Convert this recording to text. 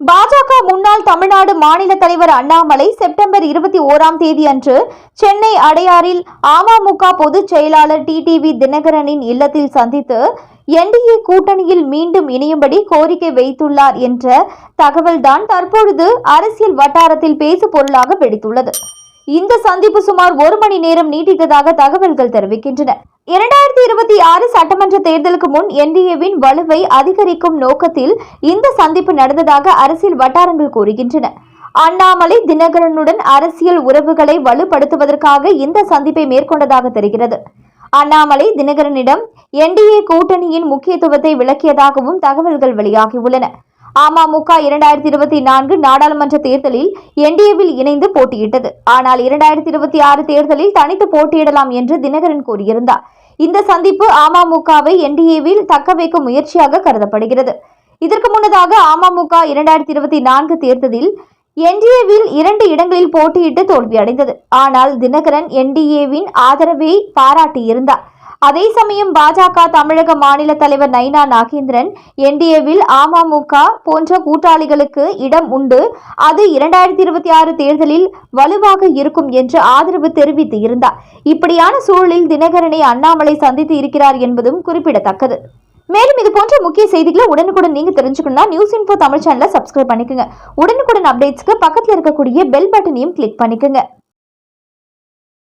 பாஜக முன்னாள் தமிழ்நாடு மாநில தலைவர் அண்ணாமலை செப்டம்பர் இருபத்தி ஓராம் தேதி அன்று சென்னை அடையாறில் அமமுக பொதுச் செயலாளர் டிடிவி தினகரனின் இல்லத்தில் சந்தித்து என்டிஏ கூட்டணியில் மீண்டும் இணையும்படி கோரிக்கை வைத்துள்ளார் என்ற தகவல்தான் தற்பொழுது அரசியல் வட்டாரத்தில் பேசு பொருளாக வெடித்துள்ளது. இந்த சந்திப்பு சுமார் ஒரு மணி நேரம் நீட்டித்ததாக தகவல்கள் தெரிவிக்கின்றன. இரண்டாயிரத்தி இருபத்தி ஆறு சட்டமன்ற தேர்தலுக்கு முன் என்டிஏவின் வலுவை அதிகரிக்கும் நோக்கத்தில் இந்த சந்திப்பு நடந்ததாக அரசியல் வட்டாரங்கள் கூறுகின்றன. அண்ணாமலை தினகரனுடன் அரசியல் உறவுகளை வலுப்படுத்துவதற்காக இந்த சந்திப்பை மேற்கொண்டதாக தெரிகிறது. அண்ணாமலை தினகரனிடம் என்டிஏ கூட்டணியின் முக்கியத்துவத்தை விளக்கியதாகவும் தகவல்கள் வெளியாகியுள்ளன. அமமுக இரண்டாயிரத்தி இருபத்தி நான்கு நாடாளுமன்ற தேர்தலில் என்டிஏவில் இணைந்து போட்டியிட்டது. ஆனால் இரண்டாயிரத்தி இருபத்தி ஆறு தேர்தலில் தனித்து போட்டியிடலாம் என்று தினகரன் கூறியிருந்தார். இந்த சந்திப்பு அமமுகவை என்டிஏவில் தக்க வைக்கும் முயற்சியாக கருதப்படுகிறது. இதற்கு முன்னதாக அமமுக இரண்டாயிரத்தி இருபத்தி நான்கு தேர்தலில் என்டிஏவில் இரண்டு இடங்களில் போட்டியிட்டு தோல்வியடைந்தது. ஆனால் தினகரன் என்டிஏவின் ஆதரவை பாராட்டியிருந்தார். அதே சமயம் பாஜக தமிழக மாநில தலைவர் நைனா நாகேந்திரன் என்டிஏவில் அமமுக போன்ற கூட்டாளிகளுக்கு இடம் உண்டு. அது இரண்டாயிரத்தி இருபத்தி ஆறு தேர்தலில் வலுவாக இருக்கும் என்று ஆதரவு தெரிவித்து இருந்தார் இப்படியான சூழலில் தினகரனை அண்ணாமலை சந்தித்து இருக்கிறார் என்பதும் குறிப்பிடத்தக்கது. மேலும் இது போன்ற முக்கிய செய்திகளை உடனுக்குடன் நீங்க தெரிஞ்சுக்கணும்னா நியூஸ் இன்ஃபோ தமிழ் சேனலை சப்ஸ்கிரைப் பண்ணிக்கோங்க. உடனுக்குடன் அப்டேட்ஸ்க்கு பக்கத்தில் இருக்கக்கூடிய பெல் பட்டனையும் கிளிக் பண்ணிக்கோங்க.